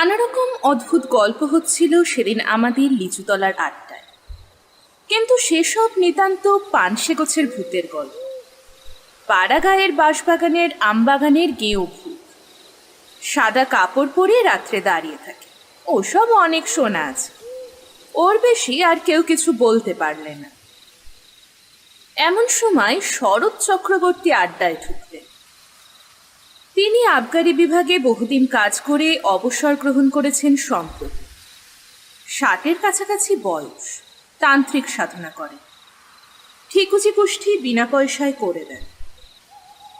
নানা রকম অদ্ভুত গল্প হচ্ছিল সেদিন আমাদের লিচুতলার আড্ডায়। কিন্তু সেসব নিতান্ত পানসে গোছের ভূতের গল্প। পাড়াগাঁয়ের বাঁশবাগানের আমবাগানের গেঁয়ো ভূত। সাদা কাপড় পরে রাত্রে দাঁড়িয়ে থাকে। ওসব অনেক শোনা আছে। ওর বেশি আর কেউ কিছু বলতে পারলে না। এমন সময় শরৎ চক্রবর্তী আড্ডায় ঢুকলেন। তিনি আবগারি বিভাগে বহুদিন কাজ করে অবসর গ্রহণ করেছেন সম্প্রতি। ষাটের কাছাকাছি বয়স। তান্ত্রিক সাধনা করেন। ঠিকুচি কুষ্ঠি বিনা পয়সায় করে দেন।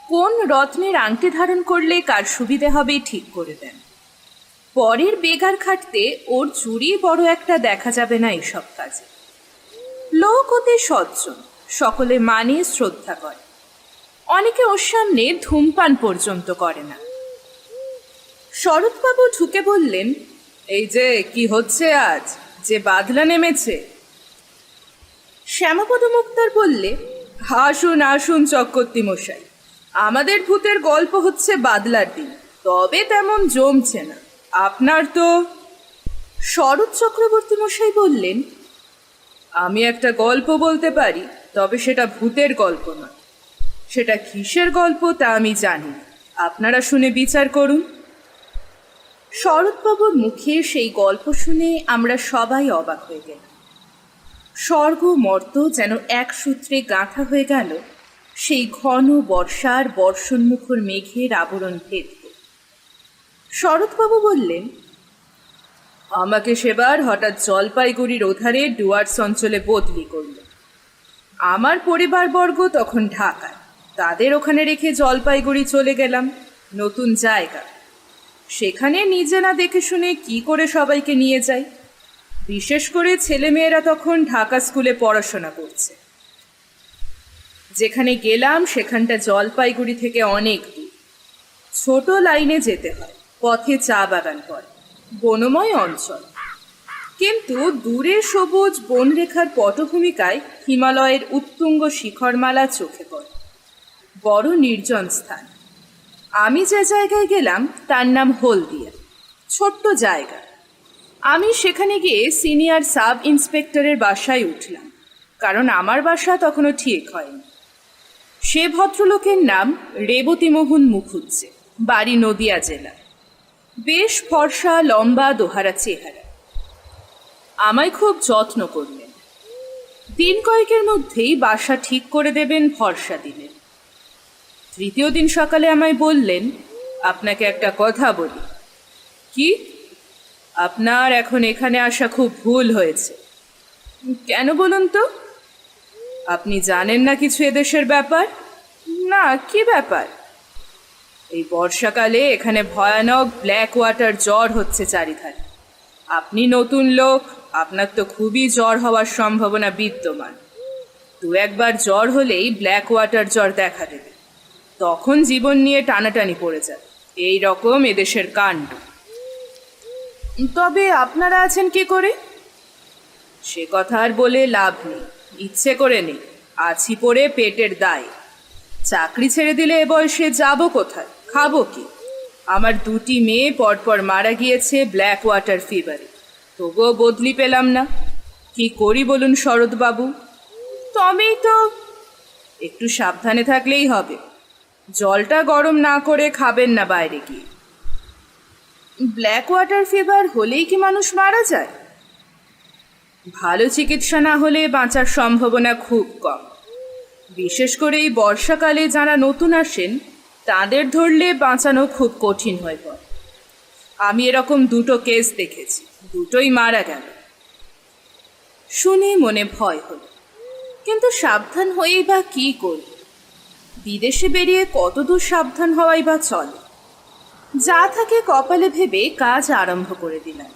কোন রত্নের আংটি ধারণ করলে কার সুবিধে হবে ঠিক করে দেন। পরের বেগার খাটতে ওর চুরি বড় একটা দেখা যাবে না এসব কাজে। লোক হতে সজ্জন, সকলে মানে শ্রদ্ধা করে। অনেকে ওর সামনে ধূমপান পর্যন্ত করে না। শরৎবাবু ঢুকে বললেন, এই যে, কি হচ্ছে আজ? যে বাদলা নেমেছে। শ্যামাপদ মুক্তার বললে, আসুন আসুন চক্রবর্তী মশাই, আমাদের ভূতের গল্প হচ্ছে বাদলার দিন, তবে তেমন জমছে না। আপনার তো শরৎ চক্রবর্তী মশাই বললেন, আমি একটা গল্প বলতে পারি, তবে সেটা ভূতের গল্প নয়। সেটা কিসের গল্প তা আমি জানি। আপনারা শুনে বিচার করুন। শরৎবাবুর মুখে সেই গল্প শুনে আমরা সবাই অবাক হয়ে গেলাম। স্বর্গ মর্ত যেন এক সূত্রে গাঁথা হয়ে গেল, সেই ঘন বর্ষার বর্ষণমুখর মেঘের আবরণ ভেদ শরৎবাবু বললেন, আমাকে সেবার হঠাৎ জলপাইগুড়ির ওধারে ডুয়ার্স অঞ্চলে বদলি করল আমার পরিবারবর্গ তখন ঢাকায়। তাদের ওখানে রেখে জলপাইগুড়ি চলে গেলাম। নতুন জায়গা। সেখানে নিজে না দেখে শুনে কি করে সবাইকে নিয়ে যাই? বিশেষ করে ছেলেমেয়েরা তখন ঢাকা স্কুলে পড়াশোনা করছে। যেখানে গেলাম, সেখানটা জলপাইগুড়ি থেকে অনেক দূর। ছোট লাইনে যেতে হয়, পথে চা বাগান পড়ে বনময় অঞ্চল। কিন্তু দূরে সবুজ বনরেখার পটভূমিকায় হিমালয়ের উত্তুঙ্গ শিখরমালা চোখে পড়ে। বড় নির্জন স্থান। আমি যে জায়গায় গেলাম, তার নাম হলদিয়া। ছোট্ট জায়গা। আমি সেখানে গিয়ে সিনিয়র সাব ইন্সপেক্টরের বাসায় উঠলাম, কারণ আমার বাসা তখনও ঠিক হয়নি। সে ভদ্রলোকের নাম রেবতীমোহন মুখুজ্জে, বাড়ি নদিয়া জেলা। বেশ ফর্সা, লম্বা, দোহারা চেহারা। আমায় খুব যত্ন করলেন। দিন কয়েকের মধ্যেই বাসা ঠিক করে দেবেন ভরসা দিলেন। তৃতীয় দিন সকালে আমায় বললেন, আপনাকে একটা কথা বলি। কি? আপনার এখন এখানে আসা খুব ভুল হয়েছে। কেন বলুন তো? আপনি জানেন না কিছু এদেশের ব্যাপার? না, কি ব্যাপার? এই বর্ষাকালে এখানে ভয়ানক ব্ল্যাক ওয়াটার জ্বর হচ্ছে চারিধারে। আপনি নতুন লোক, আপনার তো খুবই জ্বর হওয়ার সম্ভাবনা বিদ্যমান। দু একবার জ্বর হলেই ব্ল্যাক ওয়াটার জ্বর দেখা দেবে। তখন জীবন নিয়ে টানাটানি পড়ে যায়। এই রকম এদেশের কাণ্ড। তবে আপনারা আছেন কি করে? সে কথা আর বলে লাভ নেই। ইচ্ছে করে নেই। আছি পড়ে পেটের দায়। চাকরি ছেড়ে দিলে এ বয়সে যাব কোথায়? খাব কি? আমার দুটি মেয়ে পরপর মারা গিয়েছে ব্ল্যাক ওয়াটার ফিভারে। তবুও বদলি পেলাম না। কি করি বলুন শরৎবাবু? তবেই তো একটু সাবধানে থাকলেই হবে। জলটা গরম না করে খাবেন না বাইরে গিয়ে ব্ল্যাক ওয়াটার ফিভার হলেই কি মানুষ মারা যায়? ভালো চিকিৎসা না হলে বাঁচার সম্ভাবনা খুব কম। বিশেষ করে এই বর্ষাকালে যারা নতুন আসেন, তাদের ধরলে বাঁচানো খুব কঠিন হয়ে পড়ে আমি এরকম দুটো কেস দেখেছি, দুটোই মারা গেল। শুনে মনে ভয় হলো। কিন্তু সাবধান হয়েই বা কী করব? বিদেশে বেরিয়ে কতদূর সাবধান হওয়াই বা চলে? যা থাকে কপালে ভেবে কাজ আরম্ভ করে দিলাম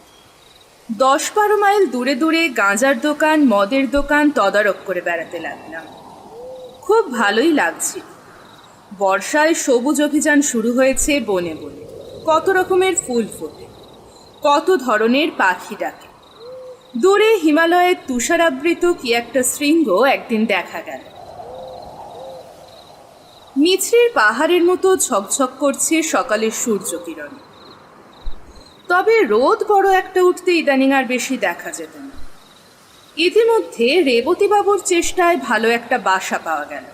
দশ বারো মাইল দূরে দূরে গাঁজার দোকান, মদের দোকান তদারক করে বেড়াতে লাগলাম। খুব ভালোই লাগছিল বর্ষায় সবুজ অভিযান শুরু হয়েছে বনে বনে। কত রকমের ফুল ফোটে, কত ধরনের পাখি ডাকে। দূরে হিমালয়ের তুষারাবৃত কি একটা শৃঙ্গ একদিন দেখা গেল। মিছরির পাহাড়ের মতো ঝকঝক করছে সকালের সূর্য কিরণ তবে রোদ বড় একটা উঠতে ইদানিং আর বেশি দেখা যেত না। ইতিমধ্যে রেবতীবাবুর চেষ্টায় ভালো একটা বাসা পাওয়া গেল।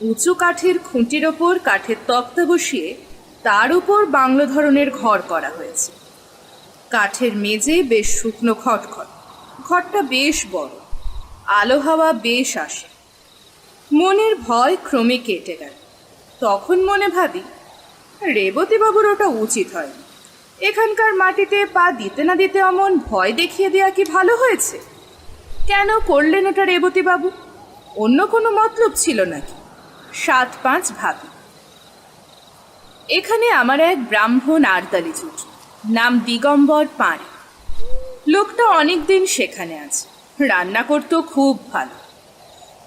উঁচু কাঠের খুঁটির ওপর কাঠের তক্তা বসিয়ে তার উপর বাংলো ধরনের ঘর করা হয়েছে। কাঠের মেঝে বেশ শুকনো খটখট। ঘরটা বেশ বড়। আলো হাওয়া বেশ আসে। মনের ভয় ক্রমে কেটে গেল। তখন মনে ভাবি রেবতীবাবুর ওটা উচিত হয়নি এখানকার মাটিতে পা দিতে না দিতে অমন ভয় দেখিয়ে দেওয়া কি ভালো হয়েছে? কেন করলেন ওটা রেবতীবাবু অন্য কোনো মতলব ছিল নাকি? সাত পাঁচ ভাবি। এখানে আমার এক ব্রাহ্মণ আরদালি জুট, নাম দিগম্বর পাঁড়ে। লোকটা অনেক দিন সেখানে আছে। রান্না করতো খুব ভালো।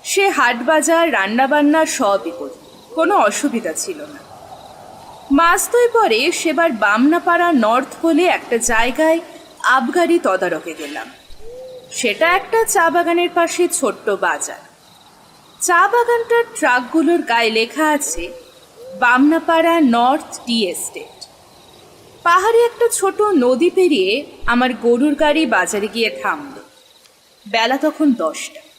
সে হাট বাজার রান্নাবান্না সবই করত। কোনো অসুবিধা ছিল না। মাস দুই পরে সেবার বামনাপাড়া নর্থ বলে একটা জায়গায় আবগারি তদারকে গেলাম। সেটা একটা চা বাগানের পাশে ছোট্ট বাজার। চা বাগানটার ট্রাকগুলোর গায়ে লেখা আছে, বামনাপাড়া নর্থ টি এস্টেট। পাহাড়ে একটা ছোট নদী পেরিয়ে আমার গরুর গাড়ি বাজারে গিয়ে থামল। বেলা তখন দশটা।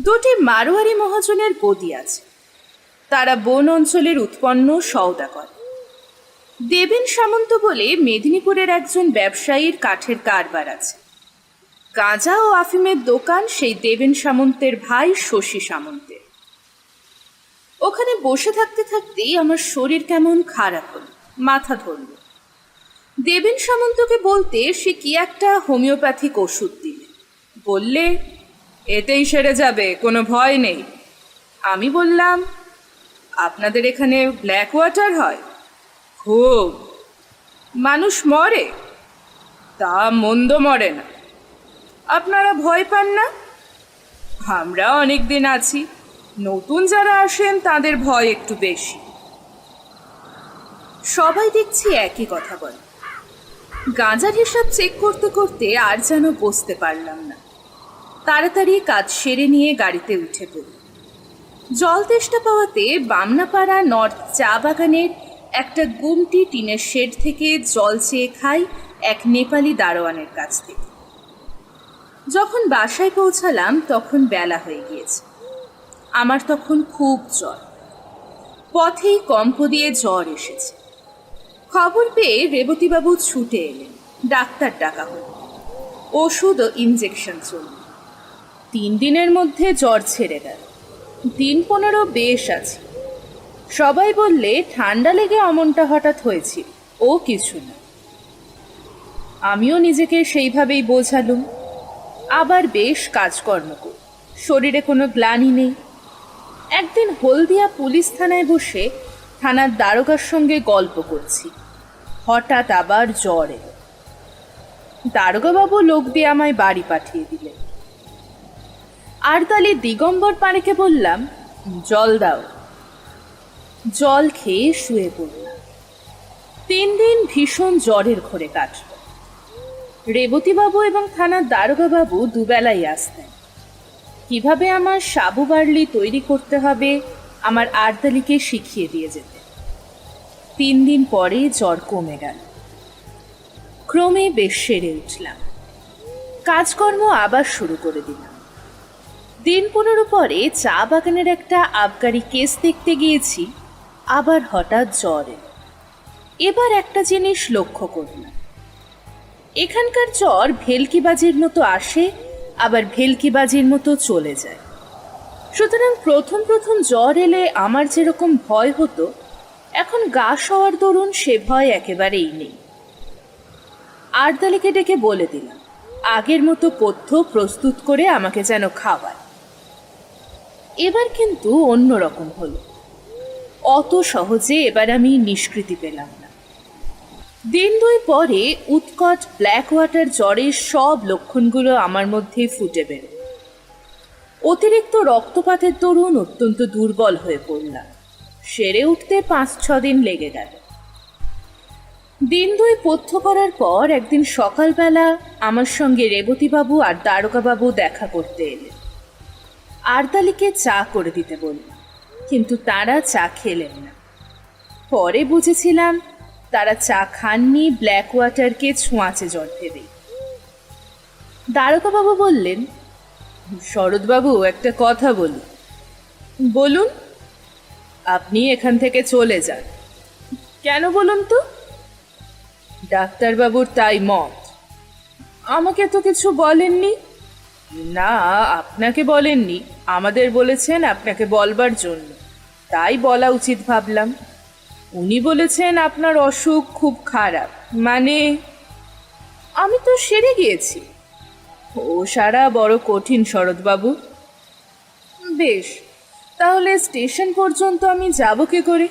দুটি মারোয়ারি মহাজনের গদি আছে। তারা বন অঞ্চলের উৎপন্ন সওদা করে। দেবেন সামন্ত বলে মেদিনীপুরের একজন ব্যবসায়ীর কাঠের কারবার আছে। গাঁজা ও আফিমের দোকান সেই দেবেন সামন্তের ভাই শশী সামন্তের। ওখানে বসে থাকতে থাকতেই আমার শরীর কেমন খারাপ হল, মাথা ধরল। দেবেন সামন্তকে বলতে সে কি একটা হোমিওপ্যাথিক ওষুধ দিলে। বললে এতেই সেরে যাবে, কোনো ভয় নেই। আমি বললাম, আপনাদের এখানে ব্ল্যাক ওয়াটার হয়? খুব। মানুষ মরে? তা মন্দ মরে না। আপনারা ভয় পান না? আমরা অনেক দিন আছি। নতুন যারা আসেন, তাদের ভয় একটু বেশি। সবাই দেখছি একই কথা বলে। গাঁজার হিসাব চেক করতে করতে আর যেন বসতে পারলাম না। তাড়াতাড়ি কাজ সেরে নিয়ে গাড়িতে উঠে পড়ি। জল তেষ্টা পাওয়াতে বামনাপাড়া নর্থ চা বাগানের একটা গুমটি টিনের শেড থেকে জল চেয়ে খাই এক নেপালি দারোয়ানের কাছ থেকে। যখন বাসায় পৌঁছালাম, তখন বেলা হয়ে গিয়েছে। আমার তখন খুব জ্বর। পথেই কম্প দিয়ে জ্বর এসেছে। খবর পেয়ে রেবতীবাবু ছুটে এলেন। ডাক্তার ডাকা হল। ওষুধ ও ইঞ্জেকশন চলল। তিন দিনের মধ্যে জ্বর ছেড়ে গেল দিন পনেরো বেশ আছে। সবাই বললে, ঠান্ডা লেগে অমনটা হঠাৎ হয়েছিল ও কিছু না। আমিও নিজেকে সেইভাবেই বোঝালুম। আবার বেশ কাজকর্ম করি। শরীরে কোনো গ্লানি নেই। একদিন হলদিয়া পুলিশ থানায় বসে থানার দারোগার সঙ্গে গল্প করছি। হঠাৎ আবার জ্বর এলো। দারোগাবাবু লোক দিয়ে আমায় বাড়ি পাঠিয়ে দিলেন। আরতালি দিগম্বর পাড়েকে বললাম, জল দাও। জল খেয়ে শুয়ে পড়লাম তিন দিন ভীষণ জ্বরের ঘরে কাটল। রেবতীবাবু এবং থানার দারোগাবাবু দুবেলাই আসতেন। কীভাবে আমার সাবু বার্লি তৈরি করতে হবে, আমার আরতালিকে শিখিয়ে দিয়ে যেতে। তিন দিন পরে জ্বর কমে গেল। ক্রমে বেশ সেরে উঠলাম। কাজকর্ম আবার শুরু করে দিলাম। দিন পনেরো পরে চা বাগানের একটা আবগারি কেস দেখতে গিয়েছি। আবার হঠাৎ জ্বর এবার একটা জিনিস লক্ষ্য করলাম। এখানকার জ্বর ভেলকিবাজির মতো আসে, আবার ভেলকিবাজির মতো চলে যায়। সুতরাং প্রথম প্রথম জ্বর এলে আমার যেরকম ভয় হতো, এখন গা সওয়ার দরুন সে ভয় একেবারেই নেই। আরদালিকে ডেকে বলে দিলাম, আগের মতো পথ্য প্রস্তুত করে আমাকে যেন খাওয়ায়। এবার কিন্তু অন্যরকম হলো। অত সহজে এবার আমি নিষ্কৃতি পেলাম না। দিন দুই পরে উৎকট ব্ল্যাক ওয়াটার জ্বরের সব লক্ষণগুলো আমার মধ্যে ফুটে বেরো। অতিরিক্ত রক্তপাতের দরুন অত্যন্ত দুর্বল হয়ে পড়লাম। সেরে উঠতে পাঁচ ছ দিন লেগে গেল। দিন দুই পথ্য করার পর একদিন সকালবেলা আমার সঙ্গে রেবতীবাবু আর দ্বারকাবাবু দেখা করতে এলেন। আরতালিকে চা করে দিতে বললাম কিন্তু তারা চা খেলেন না। পরে বুঝেছিলাম, তারা চা খাননি ব্ল্যাক ওয়াটারকে ছোঁয়াচে জল ভেবে দ্বারকাবাবু বললেন, শরৎবাবু, একটা কথা বলি বলুন? আপনি এখান থেকে চলে যান। কেন বলুন তো? ডাক্তারবাবুর তাই মত। আমাকে তো কিছু বলেননি। না, আপনাকে বলেননি। আমাদের বলেছেন আপনাকে বলবার জন্য। তাই বলা উচিত ভাবলাম। উনি বলেছেন আপনার অসুখ খুব খারাপ। মানে আমি তো সেরে গিয়েছি। ও সারা বড় কঠিন শরৎবাবু। বেশ, তাহলে স্টেশন পর্যন্ত আমি যাব কি করে?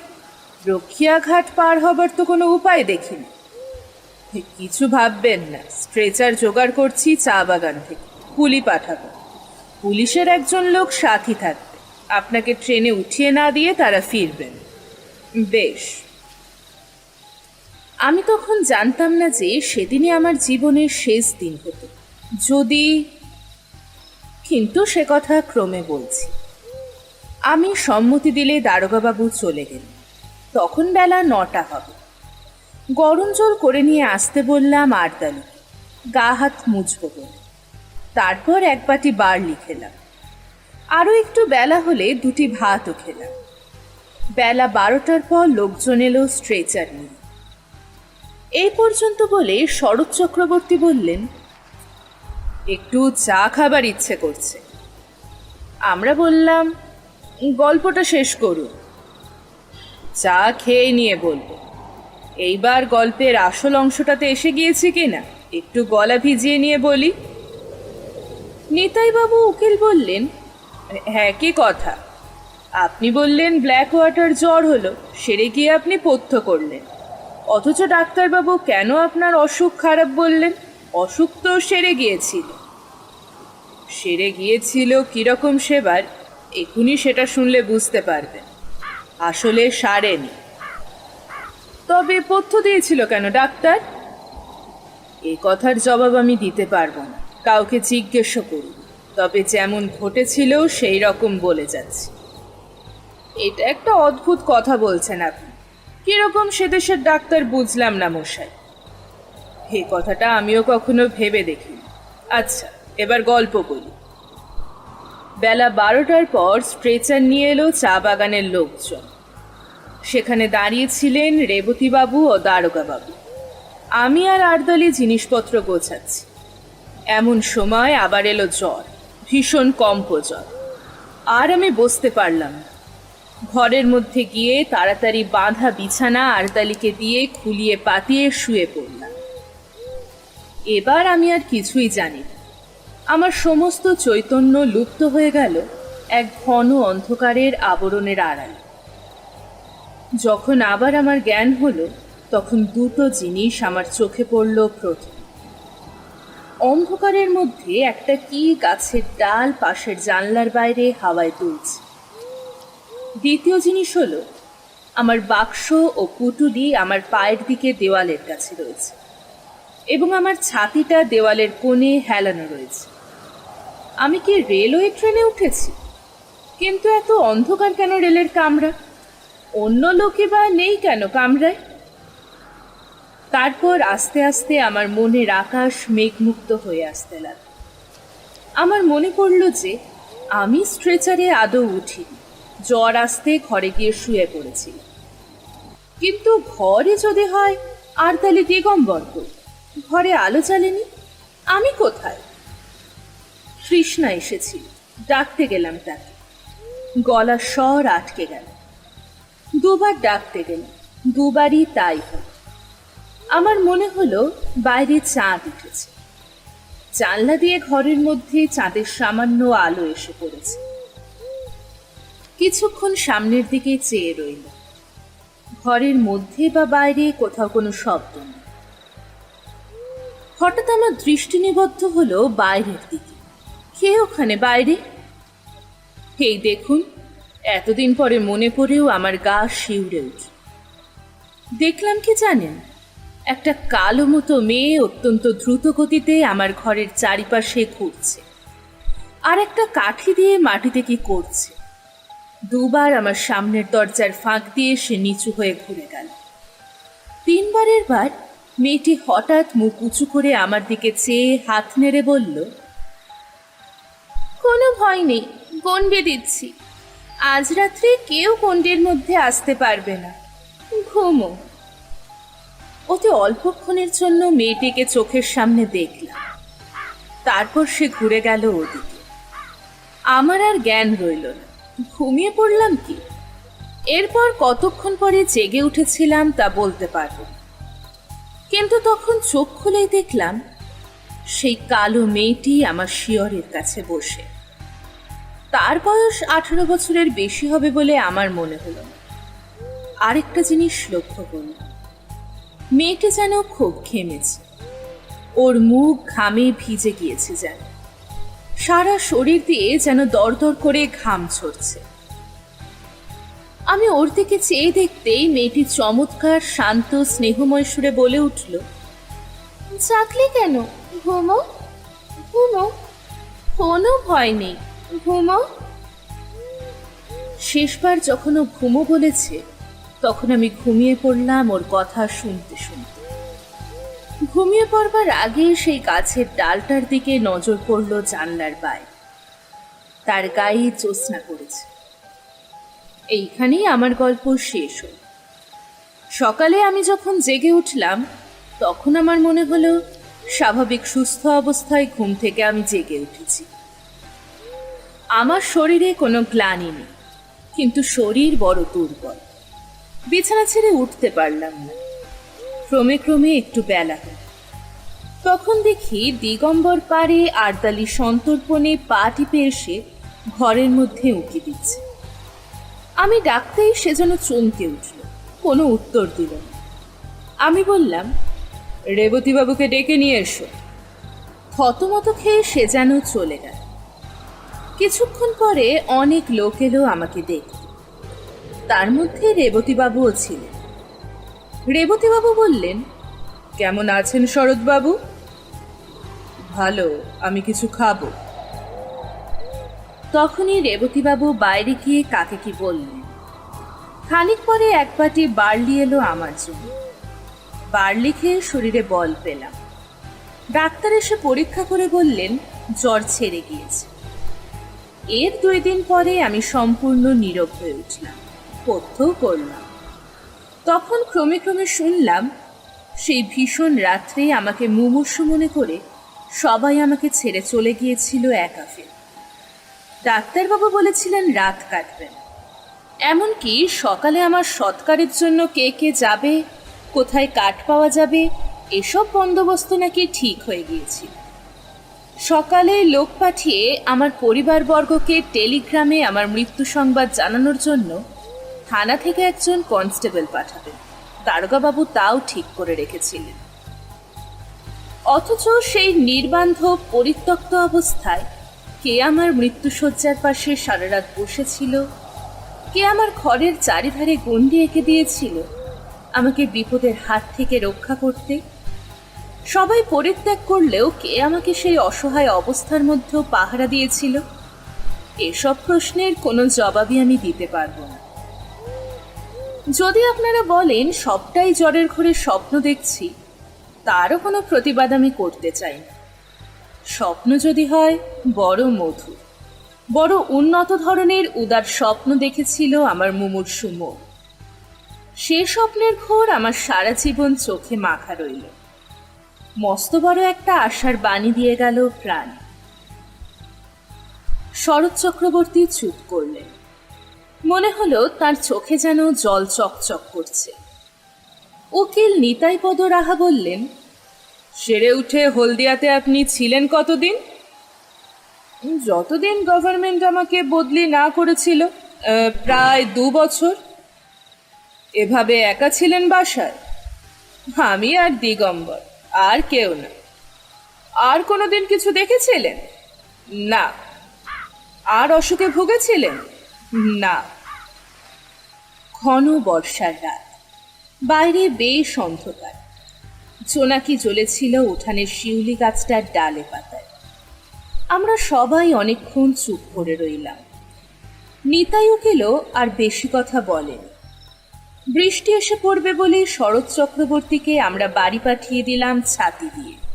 রক্ষিয়াঘাট পার হবার তো কোনো উপায় দেখিনি। কিছু ভাববেন না। স্ট্রেচার জোগাড় করছি চা বাগান থেকে। কুলি পাঠাবো। পুলিশের একজন লোক সাথী থাকবে। আপনাকে ট্রেনে উঠিয়ে না দিয়ে তারা ফিরবেন। বেশ। আমি তখন জানতাম না যে সেদিনই আমার জীবনের শেষ দিন হতো। যদি কিন্তু সে কথা ক্রমে বলছি। আমি সম্মতি দিলে দারোগাবাবু চলে গেলেন। তখন বেলা নটা হবে। গরম জল করে নিয়ে আসতে বললাম আরদালি। গা হাত মুছবো বলে। তারপর এক বাটি বার্লি খেলাম। আরও একটু বেলা হলে দুটি ভাতও খেলাম। বেলা বারোটার পর লোকজন এলো স্ট্রেচার নিয়ে। এই পর্যন্ত বলে শরৎ চক্রবর্তী বললেন, একটু চা খাবার ইচ্ছে করছে। আমরা বললাম, গল্পটা শেষ করুন। চা খেয়ে নিয়ে বলব। এইবার গল্পের আসল অংশটাতে এসে গিয়েছে কিনা, একটু গলা ভিজিয়ে নিয়ে বলি। নিতাইবাবু উকিল বললেন হ্যাঁ কি কথা? আপনি বললেন ব্ল্যাক ওয়াটার জ্বর হলো, সেরে গিয়ে আপনি পথ্য করলেন। অথচ ডাক্তারবাবু কেন আপনার অসুখ খারাপ বললেন? অসুখ তো সেরে গিয়েছিল। সেরে গিয়েছিল কীরকম সেবার এখনই সেটা শুনলে বুঝতে পারবেন। আসলে সারেনি। তবে পথ্য দিয়েছিল কেন ডাক্তার? এ কথার জবাব আমি দিতে পারব না। কাউকে জিজ্ঞেস করুন, তবে যেমন ঘটেছিল সেই রকম বলে যাচ্ছি। এটা একটা অদ্ভুত কথা বলছেন আপনি। কীরকম সে দেশের ডাক্তার বুঝলাম না মশাই। এই কথাটা আমিও কখনো ভেবে দেখিনি। আচ্ছা এবার গল্প বলি। বেলা বারোটার পর স্ট্রেচার নিয়ে এলো চা বাগানের লোকজন। সেখানে দাঁড়িয়েছিলেন রেবতীবাবু ও দারোগাবাবু। আমি আর আরদলি জিনিসপত্র গোছাচ্ছি। এমন সময় আবার এলো জ্বর, ভীষণ কম্প জ্বর আর আমি বসতে পারলাম ঘরের মধ্যে গিয়ে তাড়াতাড়ি বাঁধা বিছানা আরদালিকে দিয়ে খুলিয়ে পাতিয়ে শুয়ে পড়লাম। এবার আমি আর কিছুই জানি না। আমার সমস্ত চৈতন্য লুপ্ত হয়ে গেল এক ঘন অন্ধকারের আবরণের আড়ালে। যখন আবার আমার জ্ঞান হলো, তখন দুটো জিনিস আমার চোখে পড়ল প্রথম। অন্ধকারের মধ্যে একটা কি গাছের ডাল পাশের জানলার বাইরে হাওয়ায় তুলছে। দ্বিতীয় জিনিস হলো, আমার বাক্স ও পুটুলি আমার পায়ের দিকে দেওয়ালের কাছে রয়েছে এবং আমার ছাতিটা দেওয়ালের কোণে হেলানো রয়েছে। আমি কি রেলওয়ে ট্রেনে উঠেছি? কিন্তু এত অন্ধকার কেন রেলের কামরা? অন্য লোকে বা নেই কেন কামরায়? তারপর আস্তে আস্তে আমার মনের আকাশ মেঘমুক্ত হয়ে আসতে লাগল। আমার মনে পড়ল যে, আমি স্ট্রেচারে আদৌ উঠিনি। জ্বর আসতে ঘরে গিয়ে শুয়ে পড়েছি। কিন্তু ঘরে যদি হয়, আর তাহলে দিগম্বর? ঘরে আলো চালেনি আমি কোথায়? তৃষ্ণা এসেছিল ডাকতে গেলাম তাকে। গলা স্বর আটকে গেল। দুবার ডাকতে গেলাম, দুবারই তাই হল। আমার মনে হলো বাইরে চাঁদ উঠেছে। জানলা দিয়ে ঘরের মধ্যে চাঁদের সামান্য আলো এসে পড়েছে। কিছুক্ষণ সামনের দিকে চেয়ে রইল। ঘরের মধ্যে বা বাইরে কোথাও কোনো শব্দ নেই। হঠাৎ আমার দৃষ্টি নিবদ্ধ হলো বাইরের দিকে। কে ওখানে বাইরে? এই দেখুন, এতদিন পরে মনে পড়েও আমার গা শিউরে উঠল। দেখলাম কি জানেন একটা কালো মতো মেয়ে অত্যন্ত দ্রুত গতিতে আমার ঘরের চারিপাশে ঘুরছে। আর একটা কাঠি দিয়ে মাটিতে কি করছে? দুবার আমার সামনের দরজার ফাঁক দিয়ে সে নিচু হয়ে ঘুরে গেল। তিনবারের বার মেয়েটি হঠাৎ মুখ উঁচু করে আমার দিকে চেয়ে হাত নেড়ে বলল, কোনো ভয় নেই গন্ডে দিচ্ছি। আজ রাত্রে কেউ গন্ডের মধ্যে আসতে পারবে না। ঘুমো। অতি অল্পক্ষণের জন্য মেয়েটিকে চোখের সামনে দেখলাম। তারপর সে ঘুরে গেল ওদিকে। আমার আর জ্ঞান রইল না। ঘুমিয়ে পড়লাম কি? এরপর কতক্ষণ পরে জেগে উঠেছিলাম তা বলতে পারব। কিন্তু তখন চোখ খুলেই দেখলাম, সেই কালো মেয়েটি আমার শিয়রের কাছে বসে। তার বয়স আঠারো বছরের বেশি হবে বলে আমার মনে হলো আরেকটা জিনিস লক্ষ্য করলাম। মেয়েটি যেন খুব ঘেমেছে। ওর মুখ ঘামে ভিজে গিয়েছে যেন। সারা শরীর দিয়ে যেন দরদর করে ঘাম ঝরছে। আমি ওর দিকে চেয়ে দেখতেই মেয়েটি চমৎকার, শান্ত, স্নেহময় সুরে বলে উঠল চাকলি কেন? ঘুমো? ঘুমো? কোনো ভয় নেই। ঘুমো? শেষবার যখন ও ঘুমো বলেছে তখন আমি ঘুমিয়ে পড়লাম ওর কথা শুনতে শুনতে। ঘুমিয়ে পড়বার আগে সেই গাছের ডালটার দিকে নজর পড়ল জানলার বাইরে। তার গায়ে জ্যোৎস্না করেছে এইখানেই আমার গল্প শেষ হল। সকালে আমি যখন জেগে উঠলাম, তখন আমার মনে হলো, স্বাভাবিক সুস্থ অবস্থায় ঘুম থেকে আমি জেগে উঠেছি। আমার শরীরে কোনো গ্লানি নেই, কিন্তু শরীর বড় দুর্বল। বিছানা ছেড়ে উঠতে পারলাম না। ক্রমে ক্রমে একটু বেলা তখন দেখি দিগম্বর পাড়ে আরদালি সন্তর্পণে পা টিপে এসে ঘরের মধ্যে উঁকি দিচ্ছে। আমি ডাকতেই সে যেন চমকে উঠল, কোনো উত্তর দিল না। আমি বললাম, রেবতীবাবুকে ডেকে নিয়ে এসো। থতমত খেয়ে সে যেন চলে গেল। কিছুক্ষণ পরে অনেক লোক এলো আমাকে দেখতে তার মধ্যে রেবতীবাবুও ছিলেন। রেবতীবাবু বললেন, কেমন আছেন শরৎবাবু? ভালো, আমি কিছু খাব। তখনই রেবতীবাবু বাইরে গিয়ে কাকে কি বললেন। খানিক পরে এক বাটি বার্লি এলো আমার জন্য। বার্লি খেয়ে শরীরে বল পেলাম। ডাক্তার এসে পরীক্ষা করে বললেন, জ্বর ছেড়ে গিয়েছে। এর দুই দিন পরে আমি সম্পূর্ণ নীরব হয়ে উঠলাম। পথ্যও করলাম তখন ক্রমে ক্রমে শুনলাম, সেই ভীষণ রাত্রে আমাকে মুমূর্ষু মনে করে সবাই আমাকে ছেড়ে চলে গিয়েছিল একা ফের ডাক্তারবাবু বলেছিলেন, রাত কাটবেন এমনকি সকালে আমার সৎকারের জন্য কে কে যাবে, কোথায় কাঠ পাওয়া যাবে, এসব বন্দোবস্ত নাকি ঠিক হয়ে গিয়েছিল। সকালে লোক পাঠিয়ে আমার পরিবারবর্গকে টেলিগ্রামে আমার মৃত্যু সংবাদ জানানোর জন্য থানা থেকে একজন কনস্টেবল পাঠাবেন। দারোগাবাবু তাও ঠিক করে রেখেছিলেন। অথচ সেই নির্বান্ধব পরিত্যক্ত অবস্থায় কে আমার মৃত্যুসজ্জার পাশে সারা রাত বসেছিল, কে আমার ঘরের চারিধারে গণ্ডি এঁকে দিয়েছিল, আমাকে বিপদের হাত থেকে রক্ষা করতে, সবাই পরিত্যাগ করলেও কে আমাকে সেই অসহায় অবস্থার মধ্যেও পাহারা দিয়েছিল, এসব প্রশ্নের কোনো জবাবই আমি দিতে পারব না। যদি আপনারা বলেন, সবটাই জ্বরের ঘরে স্বপ্ন দেখছি, তারও কোনো প্রতিবাদ আমি করতে চাই না। স্বপ্ন যদি হয়, বড় মধু বড় উন্নত ধরনের উদার স্বপ্ন দেখেছিল আমার মুমূর্ষু মন। সে স্বপ্নের ঘোর আমার সারা জীবন চোখে মাখা রইল। মস্ত বড় একটা আশার বাণী দিয়ে গেল প্রাণ। শরৎ চক্রবর্তী চুপ করলেন। মনে হলো তার চোখে যেন জল চকচক করছে। উকিল নিতাইপদ রাহা বললেন, সেরে উঠে হলদিয়াতে আপনি ছিলেন কতদিন? যতদিন গভর্নমেন্ট আমাকে বদলি না করেছিল প্রায় দু বছর। এভাবে একা ছিলেন বাসায়। আমি আর দিগম্বর, আর কেউ না। আর কোনোদিন কিছু দেখেছিলেন? না। আর অসুখে ভুগেছিলেন? না। ঘন বর্ষার রাত। বাইরে বেশ অন্ধকার। জোনাকি জ্বলেছিল উঠানের শিউলি গাছটার ডালে পাতায়। আমরা সবাই অনেকক্ষণ চুপ করে রইলাম। নিতাই উকিলও আর বেশি কথা বলেন। বৃষ্টি এসে পড়বে বলে শরৎ চক্রবর্তীকে আমরা বাড়ি পাঠিয়ে দিলাম ছাতি দিয়ে।